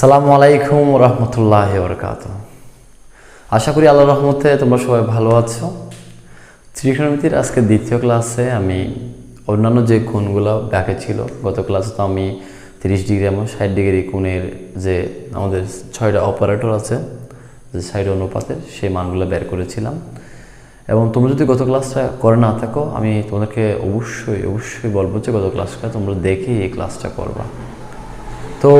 আসসালামু আলাইকুম রহমতুল্লাহ বরকাত আশা করি আল্লাহ রহমতে তোমরা সবাই ভালো আছো। ত্রিকোণমিতির আজকে দ্বিতীয় ক্লাসে আমি অন্যান্য যে কোণগুলো ব্যাকে ছিল, গত ক্লাসে তো আমি তিরিশ ডিগ্রি এবং ষাট ডিগ্রি কোণের যে আমাদের ছয়টা অপারেটর আছে, যে সাইড অনুপাতের সেই মানগুলো বের করেছিলাম। এবং তোমরা যদি গত ক্লাসটা করে না থাকো, আমি তোমাদেরকে অবশ্যই অবশ্যই বলব যে গত ক্লাসটা তোমরা দেখেই এই ক্লাসটা করবা। তো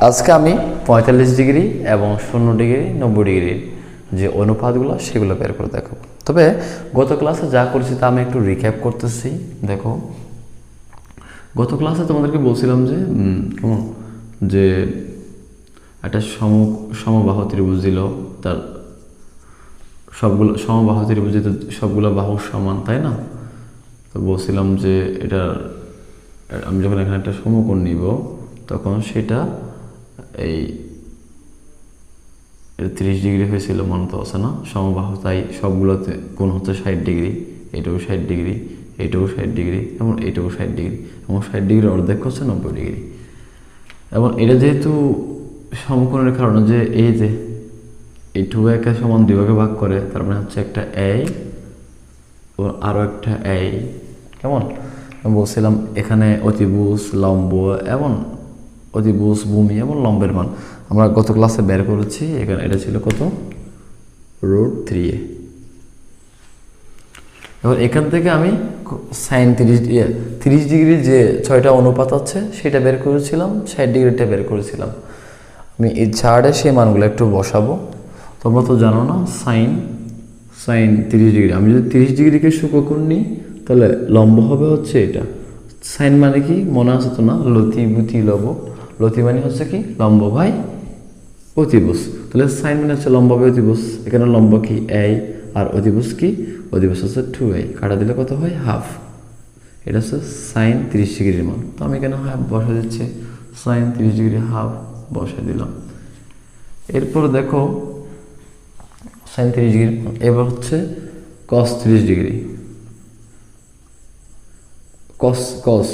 আজকে আমি পঁয়তাল্লিশ ডিগ্রি এবং শূন্য ডিগ্রি, নব্বই ডিগ্রির যে অনুপাতগুলো, সেগুলো বের করে দেখো। তবে গত ক্লাসে যা করেছি তা আমি একটু রিক্যাপ করতেছি। দেখো, গত ক্লাসে তোমাদেরকে বলছিলাম যে কেমন? যে একটা সম, সমবাহ ত্রিভুজ দিল, তার সবগুলো, সমবাহ ত্রিভুজে তো সবগুলো বাহু সমান, তাই না? তো বলছিলাম যে এটা আমি যখন এখানে একটা সমকোণ নিব, তখন সেটা এই তিরিশ ডিগ্রি হয়েছিল মনে তো আছে না? সমবাহু, তাই সবগুলোতে কোন হচ্ছে ষাট ডিগ্রি, এটাও ষাট ডিগ্রি, এটাও ষাট ডিগ্রি, এবং এটাও ষাট ডিগ্রি, এবং ষাট ডিগ্রি অর্ধেক হচ্ছে নব্বই ডিগ্রি। এবং এটা যেহেতু সমকোণের কারণে যে এই যে এই টু একে সমান দুই ভাগে ভাগ করে, তার মানে হচ্ছে একটা এ ও আরও একটা এ কেমন? বলছিলাম এখানে অতিভুজ, লম্ব, এবং অতিভুজ ভূমি এবং লম্বের মান। আমরা গত ক্লাসে বের করেছি, এখানে এটা ছিল কত? রুট থ্রি এ। এবার এখান থেকে আমি সাইন তিরিশ তিরিশ ডিগ্রির যে ছয়টা অনুপাত আছে, সেটা বের করেছিলাম, ষাট ডিগ্রিটা বের করেছিলাম। আমি এই চার্টে সেই মানগুলো একটু বসাবো। তোমরা তো জানো না সাইন সাইন তিরিশ ডিগ্রি। আমি যদি তিরিশ ডিগ্রিকে শুকোকোণ নিই, তাহলে লম্ব হবে হচ্ছে এটা। সাইন মানে কি? মনে আছে তো না? লতি বুতি লব। লতি মানে হচ্ছে কি? লম্ব ভাই অতিবুস তাহলে সাইন মানে হচ্ছে লম্ব ভাই অতিবুস এখানে লম্ব কি এই আর অতিবুস কি? অতিবুস হচ্ছে টু এই কাটা দিলে কত হয়? হাফ এটা হচ্ছে সাইন তিরিশ ডিগ্রির মান। তো আমি এখানে হাফ বসা দিচ্ছি। সাইন তিরিশ ডিগ্রি হাফ বসে দিলাম। এরপর দেখো, সাইন তিরিশ ডিগ্রি, এবার হচ্ছে কস তিরিশ ডিগ্রি। কস কস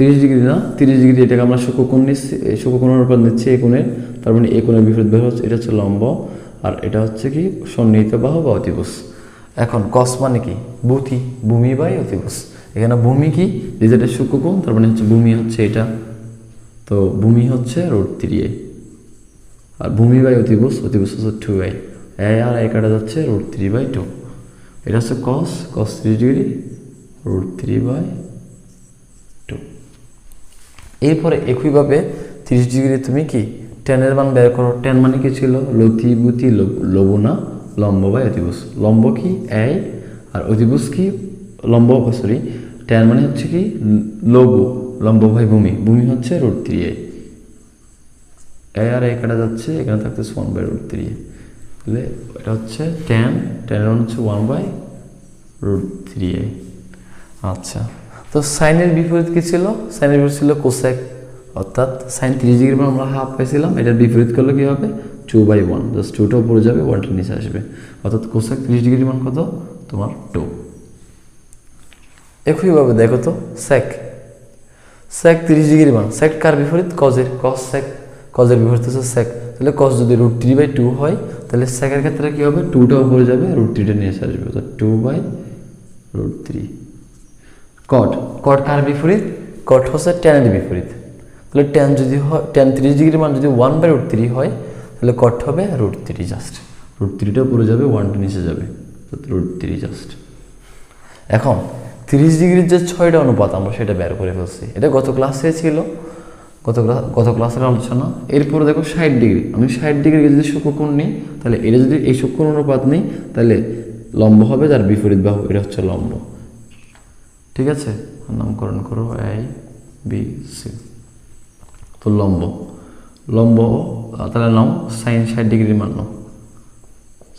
তিরিশ ডিগ্রি না, তিরিশ ডিগ্রি এটাকে আমরা শুকোকোণ নিচ্ছি, এই শুকোকোণের উপর নিচ্ছি এই কোণের, তার মানে এই কোণের বিপরীত বের হচ্ছে, এটা হচ্ছে লম্ব, আর এটা হচ্ছে কি সন্নিহিত বাহু বা অতিবুস এখন কস মানে কি? বুথি ভূমি বাই অতিবুস এখানে ভূমি কি? যেটা শুকোকোণ, তার মানে হচ্ছে ভূমি হচ্ছে এটা। তো ভূমি হচ্ছে রোড থ্রি এ। আর ভূমি বাই অতিবুস অতিবুস হচ্ছে টু আই এ আর এ কাটা যাচ্ছে রোড থ্রি বাই টু। এটা হচ্ছে cos cos three degree root three by এরপরে একইভাবে তিরিশ ডিগ্রি তুমি কি টেনের মান বের করো? টেন মানে কি ছিল? লতি বুতি লবুনা, লম্ব বাই অতিবুস লম্ব কি? এ আর অতিবুস কি? লম্ব সরি টেন মানে হচ্ছে কি? লঘু, লম্ব ভাই ভূমি। ভূমি হচ্ছে রুট থ্রি এ আর এ কাটা যাচ্ছে, এখানে থাকতেছে ওয়ান বাই রুট থ্রি তাহলে এটা হচ্ছে টেন টেনের হচ্ছে ওয়ান বাই রুট থ্রি এ আচ্ছা। তো সাইনের বিপরীত কি ছিল? সাইনের বিপরীত ছিল কোসেক অর্থাৎ সাইন তিরিশ ডিগ্রি মান আমরা হাফ পাইছিলাম, এটার বিপরীত করলে কী হবে? টু বাই ওয়ান জাস্ট টুটা উপরে যাবে ওয়ানটা নিচে আসবে। অর্থাৎ কোসেক তিরিশ ডিগ্রি মান কত? তোমার টু একইভাবে দেখো তো সেক সেক তিরিশ ডিগ্রি মান সেক কার বিপরীত? কজের কস সেক কজের বিপরীত হচ্ছে সেক তাহলে কস যদি রুট থ্রি বাই টু হয়, তাহলে সেকের ক্ষেত্রে কী হবে? টুটা উপরে যাবে রুট থ্রিটা নিয়ে আসবে, অর্থাৎ two by root three cot. Cot কার বিপরীত? কট হচ্ছে টেনের বিপরীত। তাহলে টেন যদি হয় টেন তিরিশ ডিগ্রি মান যদি ওয়ান বাই রুট থ্রি হয় তাহলে কট হবে রুট থ্রি জাস্ট রুট থ্রিটা উপরে যাবে ওয়ানটা নিচে যাবে। রুট থ্রি জাস্ট এখন তিরিশ ডিগ্রির যে ছয়টা অনুপাত আমরা সেটা বের করে ফেলছি। এটা গত ক্লাসে ছিল। গত ক্লাস গত ক্লাসের আলোচনা। এরপরে দেখো ষাট ডিগ্রি। আমি ষাট ডিগ্রি যদি শুক্রকোণ নিই তাহলে এটা যদি এই শুক্র অনুপাত নিই তাহলে লম্ব হবে তার বিপরীত বাহু এটা হচ্ছে লম্ব। ঠিক আছে? নামকরণ করো এ বি সি তো লম্ব। লম্ব তাহলে নাও সাইন ষাট ডিগ্রির মান নাও।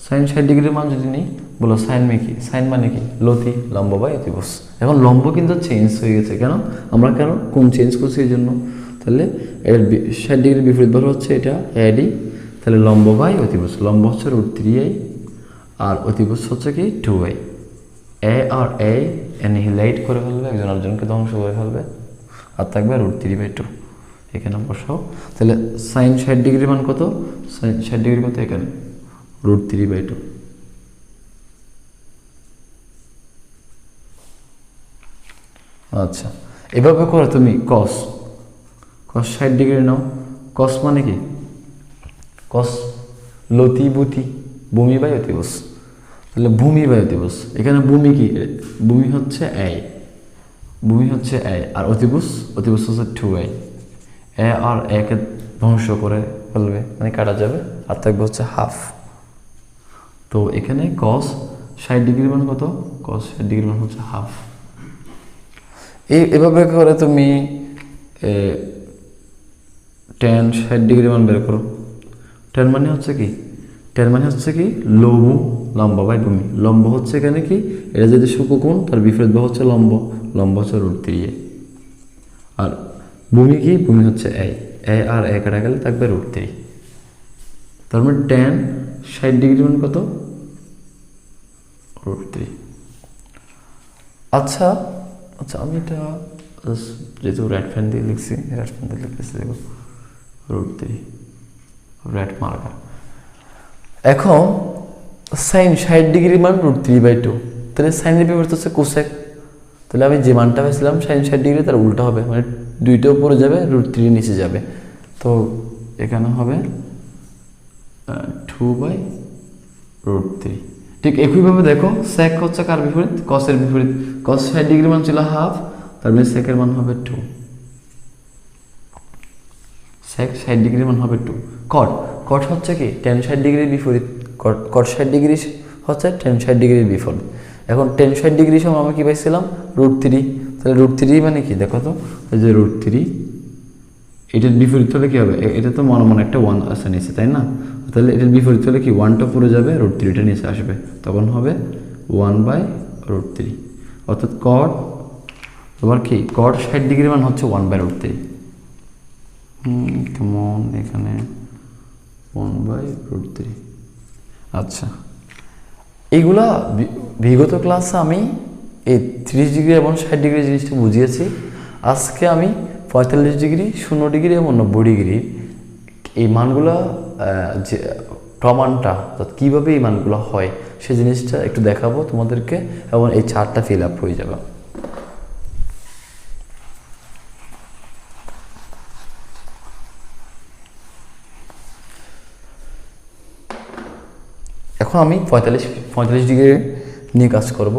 সাইন ষাট ডিগ্রির মান যদি নিই, বলো সাইন মে কি? সাইন মানে কি? লতি, লম্ব বা অতিবস এখন লম্ব কিন্তু চেঞ্জ হয়ে গেছে। কেন? আমরা কেন? কোন চেঞ্জ করছি এই জন্য? তাহলে এর ষাট ডিগ্রির বিপরীত বার হচ্ছে এটা এডি তাহলে লম্ব বাই অতিবস লম্ব হচ্ছে রুট থ্রি আই আর অতিবস হচ্ছে কি টু আই এ আর এ এনিহিলাইট করে ফেলবে, একজন আরেকজনকে ধ্বংস করে ফেলবে, আর থাকবে রুট থ্রি বাই টু এখানে বসাও তাহলে সাইন ষাট ডিগ্রি মান কত? সাইন ষাট ডিগ্রি কত এখানে? রুট থ্রি বাই টু আচ্ছা এভাবে করে তুমি কস কস ষাট ডিগ্রি নাও। কস মানে কি? কস লতি বুতি ভূমি বাই অতিবস তাহলে ভূমি বাই অতিবস এখানে ভূমি কি? ভূমি হচ্ছে এ ভূমি হচ্ছে এ আর অতিবুস অতিবুস হচ্ছে টু এ এ আর একে ধ্বংস করে ফেলবে। মানে কাটা যাবে। আর থাকবে হচ্ছে হাফ তো এখানে কস ষাট ডিগ্রি মান কত? কস ষাট ডিগ্রি মান হচ্ছে হাফ এই এভাবে করে তুমি টেন ষাট ডিগ্রি মান বের করো। টেন মানে হচ্ছে কি? টেন মানে হচ্ছে কি? লঘু লম্বা বাই ভূমি লম্ব হচ্ছে এখানে কি? এটা যদি সুকোণ তার বিপরীত বাহু হচ্ছে লম্ব। লম্ব হচ্ছে রুট থ্রি এ। আর ভূমি কি? ভূমি হচ্ছে এ এ আর এ কাটা গেলে থাকবে রুট থ্রি। তার মানে টেন ষাট ডিগ্রি মানে কত? Root three. আচ্ছা আচ্ছা আমি এটা যেহেতু রেড ফ্যান দিয়ে লিখছি রেড ফ্যান দিয়ে লিখতেছি, দেখো। Root three. রেড মার্কার এখন সাইন ষাট ডিগ্রি মান রুট থ্রি বাই টু তাহলে সাইনের বিপরীত হচ্ছে কোসেক তাহলে আমি যে মানটা পেয়েছিলাম সাইন ষাট ডিগ্রি, তার উল্টো হবে। মানে দুইটা উপরে যাবে রুট থ্রি নিচে যাবে। তো এখানে হবে টু বাই রুট থ্রি ঠিক একইভাবে দেখো সেক হচ্ছে কার বিপরীত? কসের বিপরীত। কস ষাট ডিগ্রি মান ছিল হাফ তার মানে সেকের মান হবে টু সেক ষাট ডিগ্রি মান হবে টু কট কট হচ্ছে কি? টেন ষাট ডিগ্রির বিপরীত। কট ষাট ডিগ্রি হচ্ছে টেন ষাট ডিগ্রির বিপরীত এখন টেন ষাট ডিগ্রি সময় আমরা কি পাইছিলাম? রুট থ্রি তাহলে রুট থ্রি মানে কি? দেখো তো, এই যে রুট থ্রি এটার বিপরীত হলে কি হবে? এটা তো মনে মনে একটা ওয়ান আসে নিচে, তাই না? তাহলে এটার বিপরীত হলে কি? ওয়ানটা পুরো যাবে রুট থ্রিটা নিচে আসবে। তখন হবে ওয়ান বাই রুট থ্রি অর্থাৎ কট তোমার কি? কট ষাট ডিগ্রি মান হচ্ছে ওয়ান বাই রুট থ্রি কেমন এখানে ওয়ান বাই রুট থ্রি আচ্ছা। এইগুলা বি- বিগত ক্লাসে আমি এই ত্রিশ ডিগ্রি এবং ষাট ডিগ্রি জিনিসটা বুঝিয়েছি। আজকে আমি পঁয়তাল্লিশ ডিগ্রি, শূন্য ডিগ্রি এবং নব্বই ডিগ্রি এই মানগুলো যে প্রমাণটা, অর্থাৎ কীভাবে এই মানগুলো হয় সেই জিনিসটা একটু দেখাবো তোমাদেরকে এবং এই চারটা ফিল আপ হয়ে যাবে। এখন আমি পঁয়তাল্লিশ পঁয়তাল্লিশ ডিগ্রি নিয়ে কাজ করব।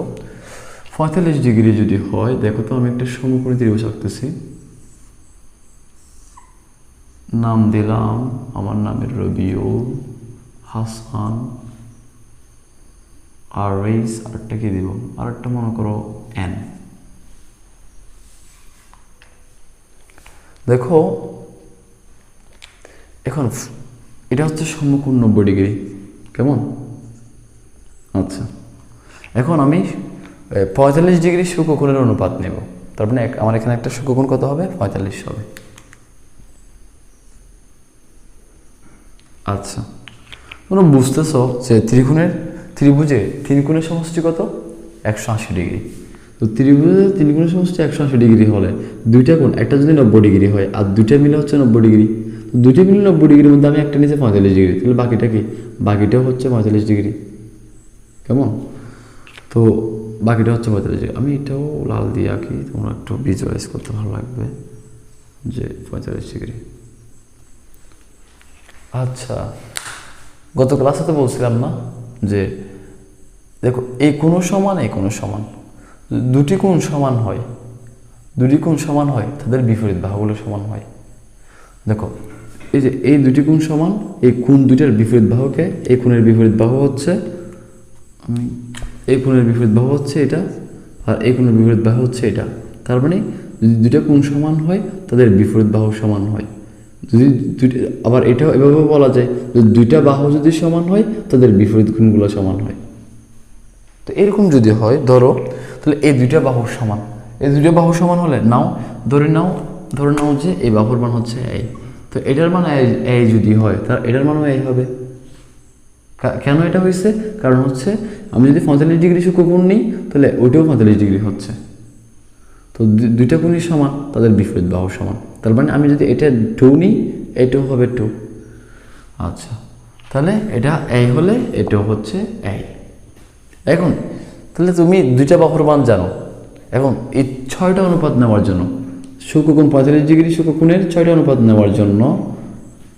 পঁয়তাল্লিশ ডিগ্রি যদি হয়, দেখো তো আমি একটা সমকোণী ত্রিভুজ আঁকতেছি। নাম দিলাম, আমার নামের রবিউল হাসান আর রেস আরেকটা কি দিব? আরেকটা মনে করো এন। দেখো, এখন এটা হচ্ছে সমকোণ নব্বই ডিগ্রি, কেমন? আচ্ছা। এখন আমি পঁয়তাল্লিশ ডিগ্রি সুকোণের অনুপাত নেব। তার মানে আমার এখানে একটা সুকোণ কত হবে? পঁয়তাল্লিশ হবে। আচ্ছা। তোমরা বুঝতেছ যে ত্রিগুণের ত্রিভুজে ত্রিগুণের সমষ্টি কত? একশো আশি ডিগ্রি। তো ত্রিভুজে ত্রিগুণের সমষ্টি একশো আশি ডিগ্রি হলে দুইটা কোণ, একটা যদি নব্বই ডিগ্রি হয় আর দুইটা মিলে হচ্ছে নব্বই ডিগ্রি দুইটা মিলে নব্বই ডিগ্রির মধ্যে আমি একটা নিচে পঁয়তাল্লিশ ডিগ্রি। তাহলে বাকিটা কি? বাকিটাও হচ্ছে পঁয়তাল্লিশ ডিগ্রি। কেমন? তো বাকিটা হচ্ছে পঁয়তাল্লিশ ডিগ্রি আমি এটাও লাল দিয়ে আঁকি, তোমরা একটু ভিজুয়ালাইজ করতে ভালো লাগবে যে পঁয়তাল্লিশ ডিগ্রি আচ্ছা গত ক্লাসে তো বলছিলাম না যে, দেখো এই কোনো সমান এই কোনো সমান। দুটি কোণ সমান হয়, দুটি কোণ সমান হয়, তাদের বিপরীত বাহুগুলো সমান হয়। দেখো, এই যে এই দুটি কোণ সমান এই কোণ দুইটার বিপরীত বাহুকে এই কোণের বিপরীত বাহু হচ্ছে এই কোণের বিপরীত বাহু হচ্ছে এটা আর এই কোণের বিপরীত বাহু হচ্ছে এটা। তার মানে যদি দুইটা কোণ সমান হয়, তাদের বিপরীত বাহু সমান হয়। যদি দুইটা, আবার এটাও এভাবে বলা যায়, যদি দুইটা বাহু যদি সমান হয়, তাদের বিপরীত কোণগুলো সমান হয়। তো এরকম যদি হয়, ধরো, তাহলে এই দুইটা বাহু সমান। এই দুইটা বাহু সমান হলে, নাও, ধরে নাও ধরে নাও যে এই বাহুর মান হচ্ছে এই তো এটার মান এই যদি হয় তার এটার মানও এই হবে। কেন এটা হয়েছে? কারণ হচ্ছে আমি যদি পঁয়তাল্লিশ ডিগ্রি শুক্রকোণ নিই, তাহলে ওইটাও পঁয়তাল্লিশ ডিগ্রি হচ্ছে। তো দুইটা কোণই সমান, তাদের বিপরীত বাহু সমান। তার মানে আমি যদি এটা টু নিই, এটাও হবে টু আচ্ছা তাহলে এটা এই হলে এটাও হচ্ছে এই এখন, তাহলে তুমি দুইটা বাহুর মান জানো। এখন এই ছয়টা অনুপাত নেওয়ার জন্য শুকোকোণ পঁয়তাল্লিশ ডিগ্রি শুকোকোণের ছয়টা অনুপাত নেওয়ার জন্য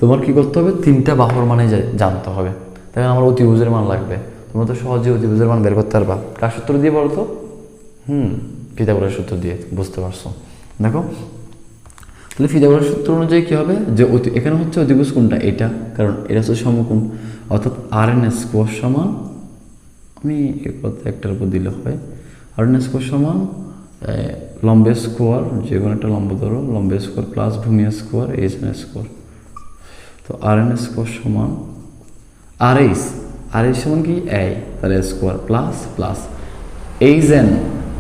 তোমার কি করতে হবে? তিনটা বাহুর মানে জানতে হবে। তাই আমার অতিভুজের মান লাগবে। তোমরা তো সহজে অতিভুজের মান বের করতে পারবা। কার সূত্র দিয়ে বলো তো? হুম পিতাগোরার সূত্র দিয়ে, বুঝতে পারছ। দেখো, তাহলে ফিদাগোরার সূত্র অনুযায়ী কী হবে? যে অতি, এখানে হচ্ছে অতিভুজ কোনটা? এটা, কারণ এটা হচ্ছে সমকোণ। অর্থাৎ আর এন স্কোয়ার সমান, আমি একটার উপর দিলে হয় আর এন স্কোয়ার সমান লম্বে স্কোয়ার যে কোনো একটা লম্ব ধরো, লম্বে স্কোয়ার প্লাস ভূমি স্কোয়ার এইচ এন স্কোয়ার তো আর এন স্কোয়ার সমান আর এইচ আর এইচ সমান কি? এ তার square plus plus H N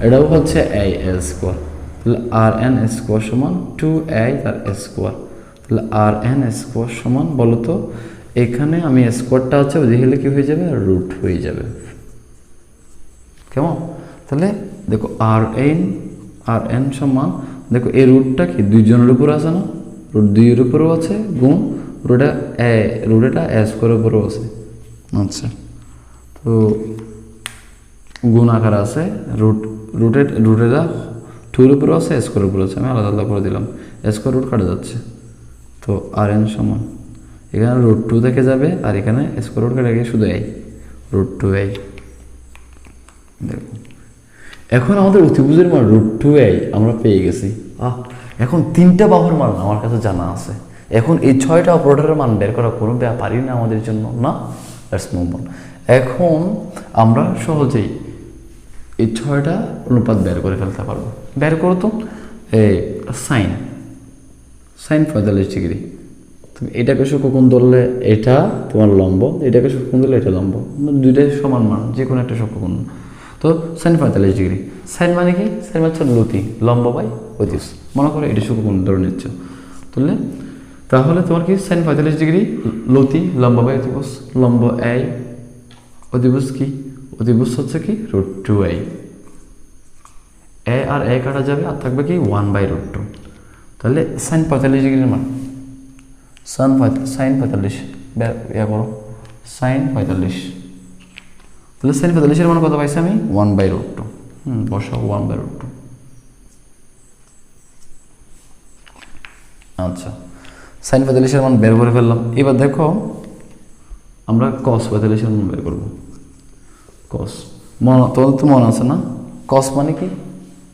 এটাও হচ্ছে এ স্কোয়ার তাহলে আর এন স্কোয়ার সমান টু এ তার স্কোয়ার তাহলে আর এন স্কোয়ার সমান বলো তো এখানে আমি স্কোয়ারটা আছে হলে কি হয়ে যাবে? রুট হয়ে যাবে। কেমন? তাহলে দেখো আর এন আর এন সমান, দেখো এই রুটটা কি? দুইজনের উপর আছে না? রুট দুইয়ের উপরেও আছে, গুণ রুটটা এ রুটেটা অ্যাস স্কোয়ারের উপরেও আছে আচ্ছা। তো গুণ আকার আছে রুট রুটের রুটেরা টুর উপরেও আছে স্কোয়ারের উপরে আছে। আমি আলাদা আলাদা করে দিলাম। স্কোয়ার রুট কাটা যাচ্ছে। তো আর এন সমান। এখানে রুট টু থেকে যাবে আর এখানে স্কোয়ার রুট কাটা গিয়ে শুধু এই রুট টু এই দেখো। এখন আমাদের অতিভুজের মান রুট টু এই আমরা পেয়ে গেছি। আহ এখন তিনটা বাহুর মান আমার কাছে জানা আছে। এখন এই ছয়টা অপারেটরের মান বের করা কোনো ব্যাপারই না আমাদের জন্য, না? দ্যাটস মুভ এখন আমরা সহজেই এই ছয়টা অনুপাত বের করে ফেলতে পারব। বের করো তো। এই সাইন সাইন পঁয়তাল্লিশ ডিগ্রি। তুমি এটাকে শুকোকোণ ধরলে এটা তোমার লম্ব, এটাকে শুকোকোণ ধরলে এটা লম্ব। দুইটাই সমান মান যে কোনো একটা শুকোকোণ তো সাইন পঁয়তাল্লিশ ডিগ্রি। সাইন মানে কি? সাইন মানে হচ্ছে লতি, লম্ব বাই অতিস। মনে করো এটা শুকোকোণ ধরে নিচ্ছ। তুললে তাহলে তোমার কি সাইন পঁয়তাল্লিশ ডিগ্রি? লতি লম্বা বাই অতিবুস লম্ব এই অতিবুস কি? অতিবুস হচ্ছে কি? রুট টু এই এ আর এ কাটা যাবে আর থাকবে কি? ওয়ান বাই রুট টু তাহলে সাইন পঁয়তাল্লিশ ডিগ্রির মান। সান সাইন পঁয়তাল্লিশ। ইয়া করো। সাইন পঁয়তাল্লিশ। তাহলে সাইন পঁয়তাল্লিশের মান কত পাইছি আমি? ওয়ান বাই রুট টু হুম বসাও ওয়ান বাই রুট টু আচ্ছা। সাইন পঁয়তাল্লিশের মান বের করে ফেললাম। এবার দেখো, আমরা কস পঁয়তাল্লিশের মান বের করব। কস মন তোমাদের তো মনে আছে না? কস মানে কি?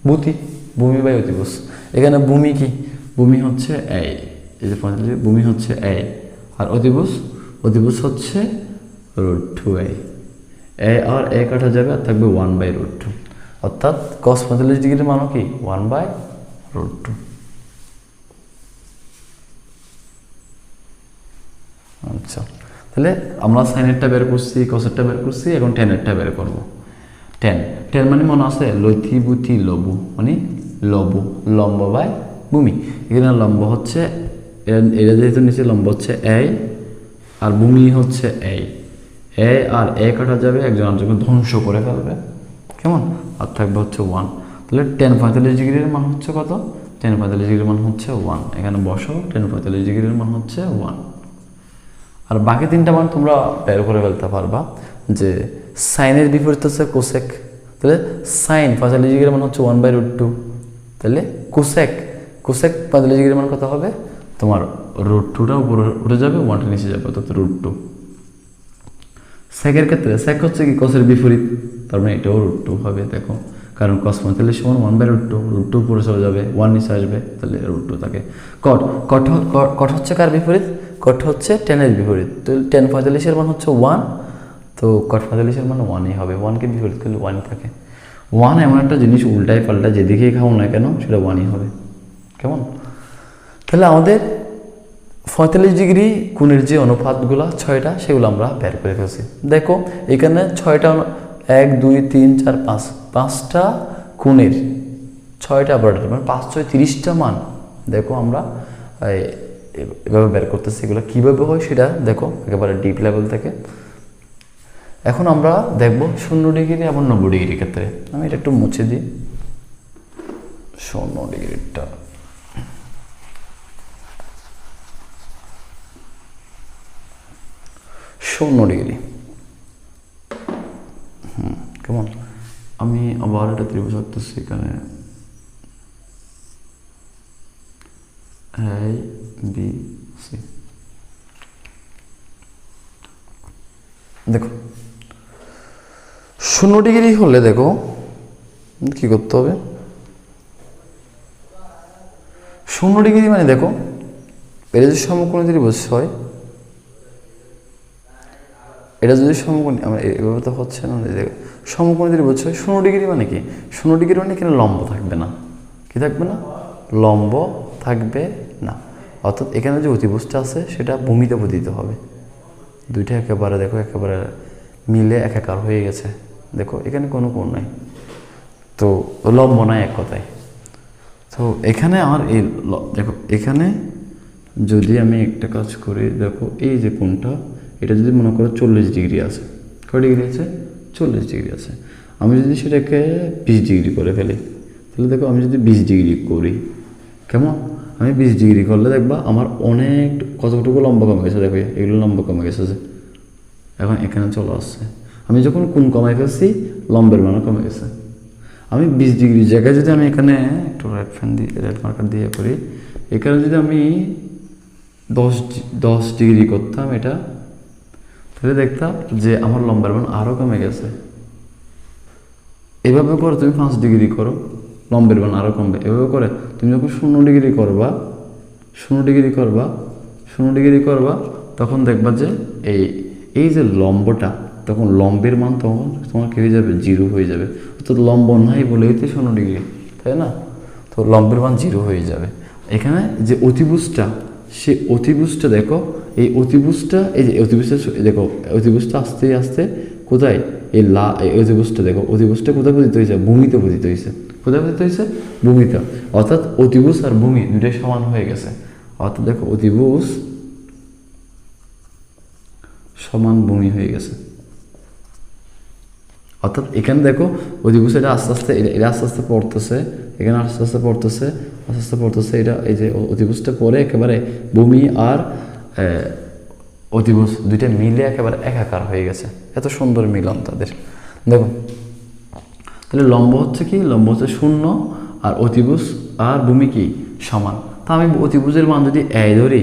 ভূতি। ভূমি বাই অতিবুস এখানে ভূমি কি? ভূমি হচ্ছে এই এই যে পঁয়তাল্লিশ ভূমি হচ্ছে এই আর অতিবুস অতিবুস হচ্ছে রুট টু এ এ আর এ কাটা যাবে আর থাকবে ওয়ান বাই রুট টু অর্থাৎ কস পঁয়তাল্লিশ ডিগ্রির মানও কি? ওয়ান বাই রুট টু আচ্ছা। তাহলে আমরা সাইনেরটা বের করছি কসেরটা বের করছি, এখন টেনেরটা বের করব। টেন টেন মানে মনে আছে লথি বুথি লবু মানে লবু, লম্ব বাই ভূমি। এখানে লম্ব হচ্ছে এটা যেহেতু নিচে লম্ব হচ্ছে এই আর ভূমি হচ্ছে এই এ আর এ কাটা যাবে একজন আরেকজনকে ধ্বংস করে ফেলবে। কেমন? আর থাকবে হচ্ছে ওয়ান তাহলে টেন পঁয়তাল্লিশ ডিগ্রির মান হচ্ছে কত? টেন পঁয়তাল্লিশ ডিগ্রির মান হচ্ছে ওয়ান এখানে বসো টেন পঁয়তাল্লিশ ডিগ্রির মান হচ্ছে ওয়ান আর বাকি তিনটা মান তোমরা বের করে ফেলতে পারবা যে সাইনের বিপরীত হচ্ছে কোসেক তাহলে সাইন ডিগ্রির মান হচ্ছে ওয়ান বাই রুট টু তাহলে কোসেক কোসেক ডিগ্রির মান কত হবে? তোমার রুট টুটা উপরে উঠে যাবে ওয়ানটা নিচে যাবে, অর্থাৎ রুট টু সেকের ক্ষেত্রে সেক হচ্ছে কি কসের বিপরীত, তার মানে এটাও রুট টু হবে, দেখো। কারণ কস পঁয়তাল্লিশ সমান one by root two root two উপরে চলে যাবে ওয়ান নিচে আসবে, তাহলে রুট টু থাকে। কট কট কট হচ্ছে কার বিপরীত? কট হচ্ছে টেনের বিপরীত। তো টেন পঁয়তাল্লিশের মান হচ্ছে ওয়ান তো কট পঁয়তাল্লিশের মান ওয়ানই হবে। ওয়ানকে বিপরীত করলে ওয়ান থাকে। ওয়ান এমন একটা জিনিস উল্টায় পাল্টা যেদিকেই খাও না কেন, সেটা ওয়ানই হবে। কেমন? তাহলে আমাদের পঁয়তাল্লিশ ডিগ্রি কোণের যে অনুপাতগুলো ছয়টা, সেগুলো আমরা বের করে ফেলছি। দেখো, এখানে ছয়টা এক, দুই, তিন, চার, পাঁচ। পাঁচটা কোণের ছয়টা অপারেটর মানে পাঁচ, ছয়, তিরিশটা মান। দেখো আমরা এভাবে বের করতেছে, এগুলো কীভাবে হয় সেটা দেখো, একেবারে ডিপ লেভেল থেকে। এখন আমরা দেখব শূন্য ডিগ্রি এবং নব্বই ডিগ্রির ক্ষেত্রে। আমি এটা একটু মুছে দিই। শূন্য ডিগ্রিটা। শূন্য ডিগ্রি। হুম, কেমন? আমি আবার এটা ত্রিভুজ আঁকতেছি এখানে। এই বি সি দেখো, শূন্য ডিগ্রি হলে দেখো, কি করতে হবে? শূন্য ডিগ্রি মানে দেখো, এটা যদি সমকোণী ত্রিভুজ হয়, এটা যদি সমকোণী, আমরা এভাবে তো হচ্ছে না দেখো সমকোণী ত্রিভুজ হয়, শূন্য ডিগ্রি মানে কি? শূন্য ডিগ্রি মানে এখানে লম্ব থাকবে না। কি থাকবে না? লম্ব থাকবে অর্থাৎ এখানে যে অতিভুজটা আছে, সেটা ভূমিতে পতিত হবে। দুইটা একেবারে, দেখো, একেবারে মিলে একাকার হয়ে গেছে। দেখো, এখানে কোনো কোণ নাই। তো লম্ব নাই এক কথায়। তো এখানে আমার এই দেখো, এখানে যদি আমি একটা কাজ করি, দেখো, এই যে কোণটা, এটা যদি মনে করো চল্লিশ ডিগ্রি আছে। কয় ডিগ্রি আছে? চল্লিশ ডিগ্রি আছে। আমি যদি সেটাকে বিশ ডিগ্রি করে ফেলি, তাহলে দেখো, আমি যদি বিশ ডিগ্রি করি, কেমন? আমি বিশ ডিগ্রি করলে দেখবা আমার অনেক কতটুকু লম্বা কমে গেছে, দেখো এগুলো লম্বা কমে গেছে যে। এখন এখানে চলে আসছে। আমি যখন কোন কমাই ফেলছি, লম্বের মানও কমে গেছে। আমি বিশ ডিগ্রি জায়গায় যদি আমি এখানে একটু রেড ফ্যান দিয়ে রেড মার্কার দিয়ে করি, এখানে যদি আমি দশ দশ ডিগ্রি করতাম এটা, তাহলে দেখতাম যে আমার লম্বের মান আরও কমে গেছে। এভাবে করে তুমি পাঁচ ডিগ্রি করো। লম্বের মান আরও কমবে। এভাবে করে তুমি যখন শূন্য ডিগ্রি করবা, শূন্য ডিগ্রি করবা, শূন্য ডিগ্রি করবা, তখন দেখবা যে এই এই যে লম্বটা, তখন লম্বের মান তখন তোমার কী হয়ে যাবে? জিরো হয়ে যাবে। তো লম্ব নাই বলেই তো শূন্য ডিগ্রি, তাই না? তো লম্বের মান জিরো হয়ে যাবে। এখানে যে অতিভুজটা সে অতিভুজটা দেখো, এই অতিভুজটা, এই যে অতিভুজটা দেখো, অতিভুজটা আস্তে আস্তে কোথায়? এই লা, এই অতিভুজটা দেখো, অতিভুজটা কোথায় পতিত হয়েছে? ভূমিতে পতিত হয়েছে। কোথায় পতিত হয়েছে ভূমিতে। অর্থাৎ অতিভুজ আর ভূমি দুটাই সমান হয়ে গেছে। অর্থাৎ দেখো অতিভুজ সমান ভূমি হয়ে গেছে। অর্থাৎ এখানে দেখো অধিভুজ এটা আস্তে আস্তে এটা আস্তে আস্তে পড়তেছে এখানে আস্তে আস্তে পড়তেছে আস্তে আস্তে পড়তেছে এটা এই যে অধিভুজটা পরে একেবারে ভূমি আর আহ, অধিভুজ দুইটা মিলে একেবারে একাকার হয়ে গেছে। এত সুন্দর মিলন তাদের। দেখো তাহলে লম্ব হচ্ছে কি? লম্ব হচ্ছে শূন্য আর অতিভুজ আর ভূমি কি? সমান। তা আমি অতিভুজের মান যদি এ ধরি,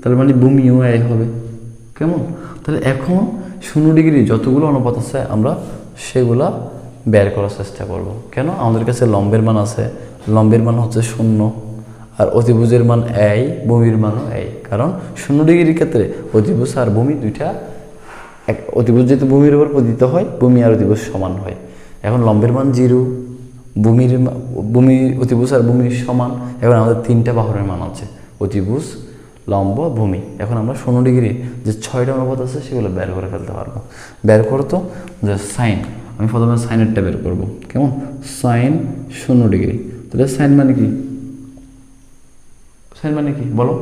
তাহলে মানে ভূমিও এ হবে। কেমন? তাহলে এখন শূন্য ডিগ্রি যতগুলো অনুপাত আছে, আমরা সেগুলা বের করার চেষ্টা করব। কেন? আমাদের কাছে লম্বের মান আছে। লম্বের মান হচ্ছে শূন্য আর অতিভুজের মান এই ভূমির মানও এই কারণ শূন্য ডিগ্রির ক্ষেত্রে অতিভুজ আর ভূমি দুইটা এক, অতিভুজ যেহেতু ভূমির উপর পতিত হয়, ভূমি আর অতিভুজ সমান হয়। এখন লম্বের মান জিরো, ভূমির ভূমি, অতিভুজ আর ভূমি সমান, এখন আমাদের তিনটা বাহরের মান আছে, অতিভুজ, লম্ব, ভূমি। এখন আমরা শূন্য ডিগ্রি যে ছয়টা অনুপাত আছে সেগুলো বের করে ফেলতে পারব। বের করতো যে সাইন, আমি প্রথমে সাইনেরটা বের করব। কেমন? সাইন শূন্য ডিগ্রি। তাহলে সাইন মানে কি? সাইন মানে কি? বলো।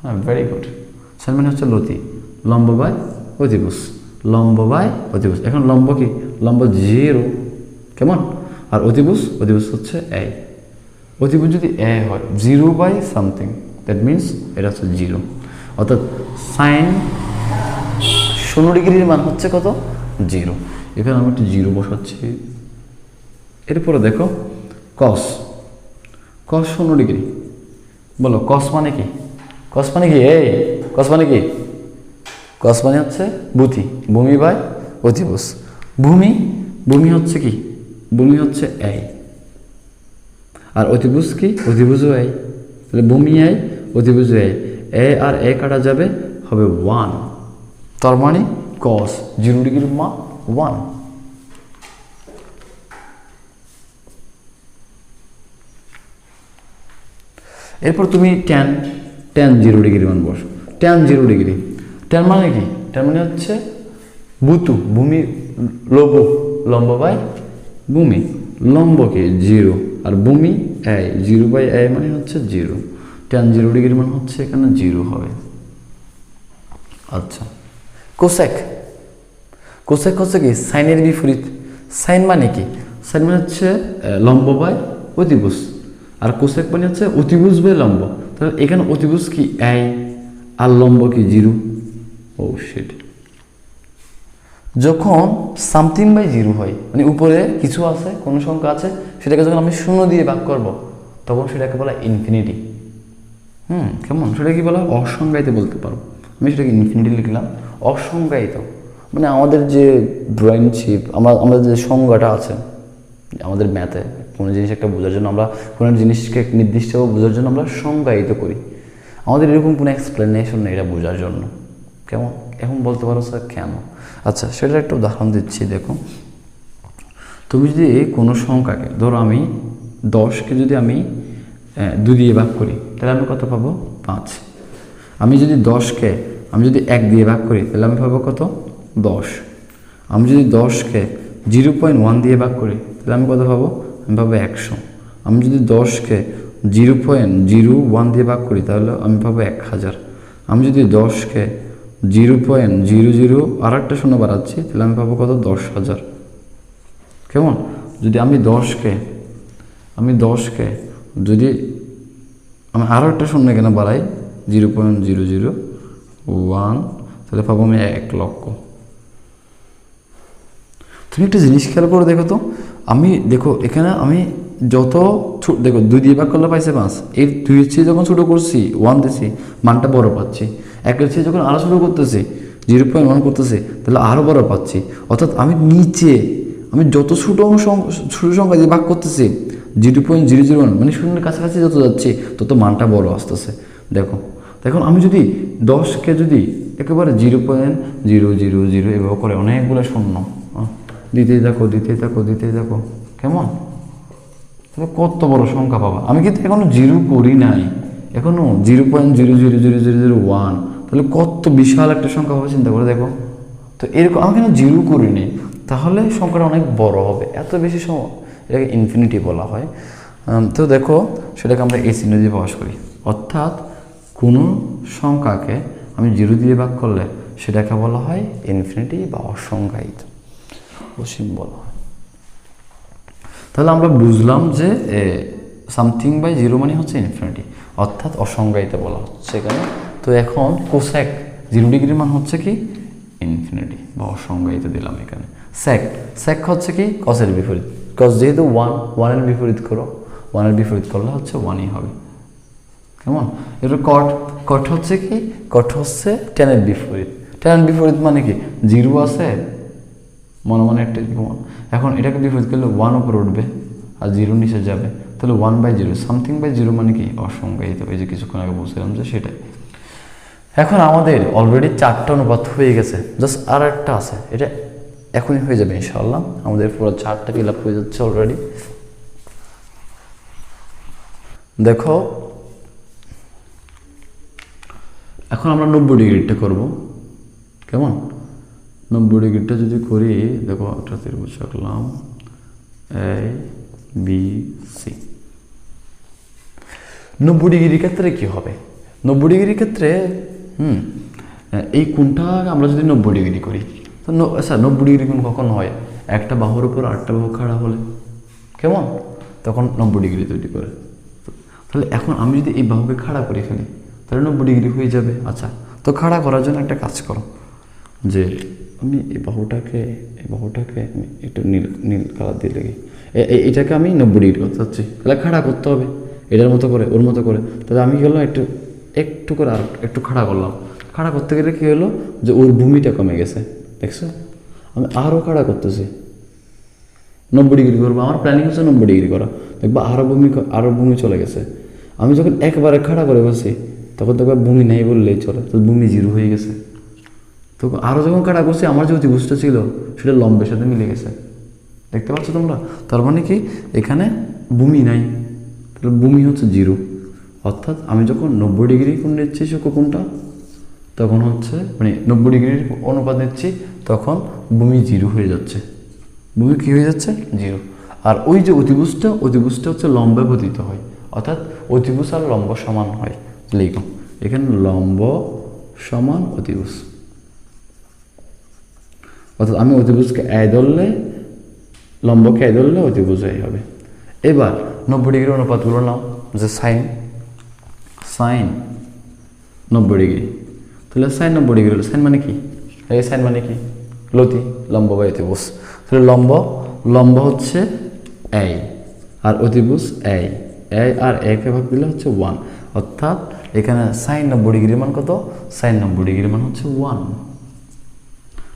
হ্যাঁ ভেরি গুড সাইন মানে হচ্ছে লতি, লম্ব বাই অতিভুজ। লম্ব বাই অতিভুজ। এখন লম্ব কি? লম্ব জিরো। কেমন? আর অতিভুজ? অতিভুজ হচ্ছে এ অতিভুজ যদি এ হয়, zero by something that means এটা হচ্ছে জিরো। অর্থাৎ সাইন শূন্য ডিগ্রির মান হচ্ছে কত? জিরো। এখানে আমি একটু জিরো বসাচ্ছি। এরপরে দেখো কস কস শূন্য ডিগ্রি। বলো কস মানে কি? কস মানে কি? এই কস মানে কি? কস মানে হচ্ছে বুথি ভূমি বাই অতিভুজ ভূমি ভূমি হচ্ছে কি? ভূমি হচ্ছে এই। আর অতিভুজ কি? অতিভুজও এই। তাহলে ভূমি এই অতিভুজ এই। এ আর এ কাটা যাবে, হবে ওয়ান তার মানে কস জিরো ডিগ্রির মান ওয়ান এরপর তুমি ট্যান ট্যান জিরো ডিগ্রি মান বসো। ট্যান জিরো ডিগ্রি ট্যান মানে কি? তার মানে হচ্ছে বুতু, ভূমি, লঘু, লম্ব বাই ভূমি। লম্ব কি জিরো আর ভূমি এ জিরো বাই এ মানে হচ্ছে জিরো। ট্যান জিরো ডিগ্রি মানে হচ্ছে এখানে জিরো হবে। আচ্ছা। কোসেক। কোসেক হচ্ছে কি? সাইনের বিপরীত। সাইন মানে কি? সাইন মানে হচ্ছে লম্ব বাই অতিভুজ। আর কোসেক মানে হচ্ছে অতিভুজ বাই লম্ব। তাহলে এখানে অতিভুজ কি এ আর লম্ব কি জিরো? ও শিট যখন সামথিং বাই জিরো হয় মানে উপরে কিছু আছে, কোনো সংখ্যা আছে, সেটাকে যখন আমি শূন্য দিয়ে ভাগ করব, তখন সেটাকে বলা ইনফিনিটি হুম, কেমন? সেটা কি বলা? অসংজ্ঞায়িত বলতে পারো। আমি সেটাকে ইনফিনিটি লিখলাম। অসংজ্ঞায়িত। মানে আমাদের যে ড্রয়িং শিপ আমরা আমাদের যে সংজ্ঞাটা আছে, আমাদের ম্যাথে কোনো জিনিস একটা বোঝার জন্য আমরা কোনো জিনিসকে নির্দিষ্টভাবে বোঝার জন্য আমরা সংজ্ঞায়িত করি। আমাদের এরকম কোনো এক্সপ্লেনেশন নেই এটা বোঝার জন্য। কেমন, এখন বলতে পারো স্যার কেন? আচ্ছা সেটার একটা উদাহরণ দিচ্ছি দেখো তুমি যদি কোনো সংখ্যাকে, ধরো আমি দশকে যদি আমি দুই দিয়ে ভাগ করি, তাহলে আমি কত পাবো? পাঁচ। আমি যদি দশকে, আমি যদি এক দিয়ে ভাগ করি, তাহলে আমি পাবো কত? দশ। আমি যদি দশকে জিরো পয়েন্ট ওয়ান দিয়ে ভাগ করি, তাহলে আমি কত পাবো? আমি পাবো একশো। আমি যদি দশকে জিরো পয়েন্ট জিরো ওয়ান দিয়ে ভাগ করি, তাহলে আমি পাবো এক হাজার। আমি যদি দশকে জিরো পয়েন্ট জিরো জিরো আর একটা শূন্য বাড়াচ্ছি, তাহলে আমি পাবো কত? দশ হাজার। কেমন? যদি আমি দশকে আমি দশকে যদি আমি আরও একটা শূন্য এখানে বাড়াই? Zero point zero zero. One, তাহলে পাবো আমি এক লক্ষ। তুমি একটা জিনিস খেয়াল করে দেখো তো, আমি দেখো, এখানে আমি যত ছো- দেখো, দুই দিয়ে ভাগ করলে পাইছে পাঁচ। এর দুই হচ্ছে যখন ছোটো করছি ওয়ান দিছি, মানটা বড় পাচ্ছি। একের চেয়ে যখন ছোটো করতেছি জিরো পয়েন্ট ওয়ান করতেছে, তাহলে আরও বড় পাচ্ছি। অর্থাৎ আমি নিচে, আমি যত ছোটো সং- ছোটো সংখ্যা দিয়ে ভাগ করতেছি zero point zero zero one মানে শূন্যের কাছাকাছি যত যাচ্ছে, তত মানটা বড় আসতেছে। দেখো দেখুন আমি যদি দশকে যদি একেবারে zero point zero zero zero এভাবে করে অনেকগুলো শূন্য দিতেই থাকো দিতেই থাকো দিতেই থাকো, কেমন? তাহলে কত বড় সংখ্যা পাবা? আমি কিন্তু এখনও জিরো করি নাই। এখনও zero point zero zero zero zero zero one. তাহলে কত বিশাল একটা সংখ্যা হবে, চিন্তা করে দেখো। তো এরকম আমি কেন জিরো করিনি? তাহলে সংখ্যাটা অনেক বড় হবে, এত বেশি এটাকে ইনফিনিটি বলা হয়। তো দেখো, সেটাকে আমরা চিহ্ন দিয়ে প্রকাশ করি। অর্থাৎ কোনো সংখ্যাকে আমি জিরো দিয়ে ভাগ করলে সেটাকে বলা হয় ইনফিনিটি বা অসংজ্ঞায়িত। অসীম বলা হয়। তাহলে আমরা বুঝলাম যে সামথিং বাই জিরো মানে হচ্ছে ইনফিনিটি অর্থাৎ অসংজ্ঞায়িত বলা হচ্ছে এখানে। তো এখন কোসেক জিরো ডিগ্রির মান হচ্ছে কি? ইনফিনিটি বা অসংজ্ঞায়িত দিলাম এখানে। স্যাক স্যাক হচ্ছে কি? কসের বিপরীত। কস যেহেতু ওয়ান ওয়ানের বিপরীত করো ওয়ানের বিপরীত করলে হচ্ছে ওয়ানই হবে। কেমন? এবার কট কট হচ্ছে কি? কট হচ্ছে টেনের বিপরীত। টেনের বিপরীত মানে কি? জিরো আছে, মনে মনে একটা এখন এটাকে বিপরীত করলে ওয়ান উপরে উঠবে, আর জিরো নিচে যাবে। তাহলে one by zero something by zero মানে কি? অসংজ্ঞায়িত, এই যে কিছুক্ষণ আগে বলছিলাম যে সেটাই। এখন আমাদের অলরেডি চারটা অনুপাত হয়ে গেছে জাস্ট আর একটা আছে, এটা এখনই হয়ে যাবে ইনশাল্লাহ আমাদের পুরো চারটা ফিল হয়ে যাচ্ছে অলরেডি দেখো, এখন আমরা নব্বই ডিগ্রিটা করব। কেমন? নব্বই ডিগ্রিটা যদি করি, দেখো, একটা ত্রিভুজ আঁকলাম এ বি সি নব্বই ডিগ্রির ক্ষেত্রে কি হবে? নব্বই ডিগ্রির ক্ষেত্রে, হুম এই কোনটা আমরা যদি নব্বই ডিগ্রি করি, তো আচ্ছা নব্বই ডিগ্রি কোন কখন হয়? একটা বাহুর উপর আটটা বাহু খাড়া হলে। কেমন? তখন নব্বই ডিগ্রি তৈরি করে। তাহলে এখন আমি যদি এই বাহুকে খাড়া করে ফেলি, তাহলে নব্বই ডিগ্রি হয়ে যাবে। আচ্ছা তো খাড়া করার জন্য একটা কাজ করো যে, আমি এই বাহুটাকে এই বাহুটাকে আমি একটু নীল নীল কালার দিয়ে লেগে এটাকে আমি নব্বই ডিগ্রি করতে চাচ্ছি। তাহলে খাড়া করতে হবে। এটার মতো করে, ওর মতো করে। তাহলে আমি কি করলাম, একটু একটু করে আর একটু খাড়া করলাম। খাড়া করতে গেলে কী হলো যে ওর ভূমিটা কমে গেছে, দেখছ? আমি আরও খাড়া করতেছি। নব্বই ডিগ্রি করব, আমার প্ল্যানিং হচ্ছে নব্বই ডিগ্রি করা। দেখব আরও ভূমি আরও ভূমি চলে গেছে। আমি যখন একবারে খাড়া করে বসি তখন দেখব ভূমি নেই বললেই চলে, তো ভূমি জিরো হয়ে গেছে। তো আরও যখন কাটা করছি, আমার যে অতিভুজটা ছিল, সেটা লম্বের সাথে মিলে গেছে। দেখতে পাচ্ছ তোমরা? তার মানে কি? এখানে ভূমি নাই। ভূমি হচ্ছে জিরো। অর্থাৎ আমি যখন নব্বই ডিগ্রি কোণ নিচ্ছি সে কোনটা তখন হচ্ছে মানে নব্বই ডিগ্রির অনুপাত নিচ্ছি, তখন ভূমি জিরো হয়ে যাচ্ছে। ভূমি কী হয়ে যাচ্ছে? জিরো। আর ওই যে অতিভুজটা অতিভুজটা হচ্ছে লম্বে পতিত হয়। অর্থাৎ অতিভুজ আর লম্ব সমান হয়। লিখো। এখানে লম্ব সমান অতিভুজ। অর্থাৎ আমি অতিভুজকে এ ধরলে, লম্বকে এ ধরলে অতিভুজ হবে এবার নব্বই ডিগ্রি অনুপাতগুলো নাও, যে সাইন সাইন নব্বই ডিগ্রি। তাহলে সাইন নব্বই ডিগ্রি হলো, সাইন মানে কি? এই সাইন মানে কি? লতি, লম্ব বা অতিভুজ। তাহলে লম্ব লম্ব হচ্ছে এই আর অতিভুজ এই এই আর একে ভাগ দিলে হচ্ছে ওয়ান অর্থাৎ এখানে সাইন নব্বই ডিগ্রির মান কত? সাইন নব্বই ডিগ্রির মান হচ্ছে ওয়ান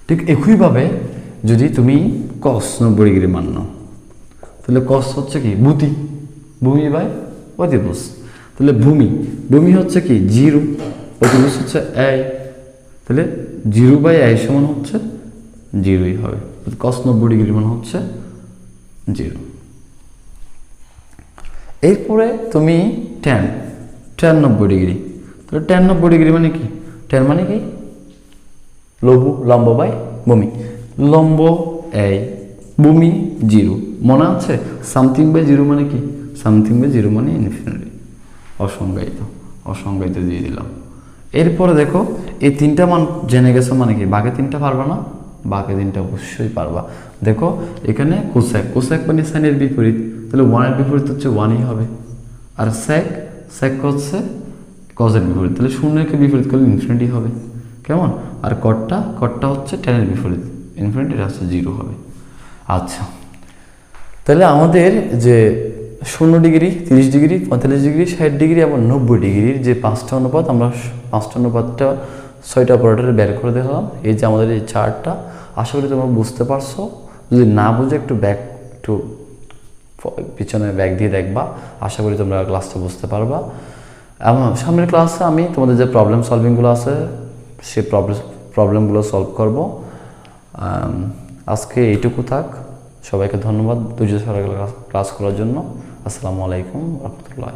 ঠিক একইভাবে যদি তুমি কস নব্বই ডিগ্রি মান নাও, তাহলে কস হচ্ছে কি? ভূতি ভূমি বাই অতিভুজ তাহলে ভূমি ভূমি হচ্ছে কি? জিরো অতিভুজ হচ্ছে এই তাহলে জিরো বাই এই সমান হচ্ছে জিরোই হবে। কস নব্বই ডিগ্রি মান হচ্ছে জিরো। এরপরে তুমি টেন টেন নব্বই ডিগ্রি। তাহলে টেন নব্বই ডিগ্রি মানে কি? টেন মানে কি? লঘু, লম্ব বাই ভূমি। লম্ব এই ভূমি জিরো। মনে আছে? সামথিং বাই জিরো মানে কি? সামথিং বাই জিরো মানে ইনফিনিটি অসংজ্ঞায়িত অসংজ্ঞায়িত দিয়ে দিলাম। এরপরে দেখো, এই তিনটা মান জেনে গেছো মানে কি? বাকি তিনটা পারবা না? বাকি তিনটা অবশ্যই পারবা। দেখো, এখানে কোসেক কোসেক মানে সাইনের বিপরীত। তাহলে ওয়ানের বিপরীত হচ্ছে ওয়ানই হবে। আর স্যাক স্যাক হচ্ছে কজের বিপরীত। তাহলে শূন্যকে বিপরীত করলে ইনফিনিটি হবে। কেমন? আর কটটা কটটা হচ্ছে টেনের বিপরীত। ইনফিনিটি হচ্ছে জিরো হবে। আচ্ছা। তাহলে আমাদের যে শূন্য ডিগ্রি, তিরিশ ডিগ্রি, পঁয়তাল্লিশ ডিগ্রি, ষাট ডিগ্রি এবং নব্বই ডিগ্রির যে পাঁচটা অনুপাত, আমরা স- পাঁচটা অনুপাতটা ছয়টা অপারেটরে বের করে দেখলাম। এই যে আমাদের এই চার্টটা, আশা করি তোমরা বুঝতে পারছ। যদি না বুঝে একটু ব্যাক একটু পিছনে ব্যাগ দিয়ে দেখবা, আশা করি তোমরা ক্লাসটা বুঝতে পারবা। এবং সামনের ক্লাসে আমি তোমাদের যে প্রবলেম সলভিংগুলো আছে সেই প্রবলেম প্রবলেমগুলো সলভ করব। আজকে এইটুকু থাক। সবাইকে ধন্যবাদ। ধৈর্য সহকারে ক্লাস করার জন্য। আসসালামু আলাইকুম রহমতুল্লাহ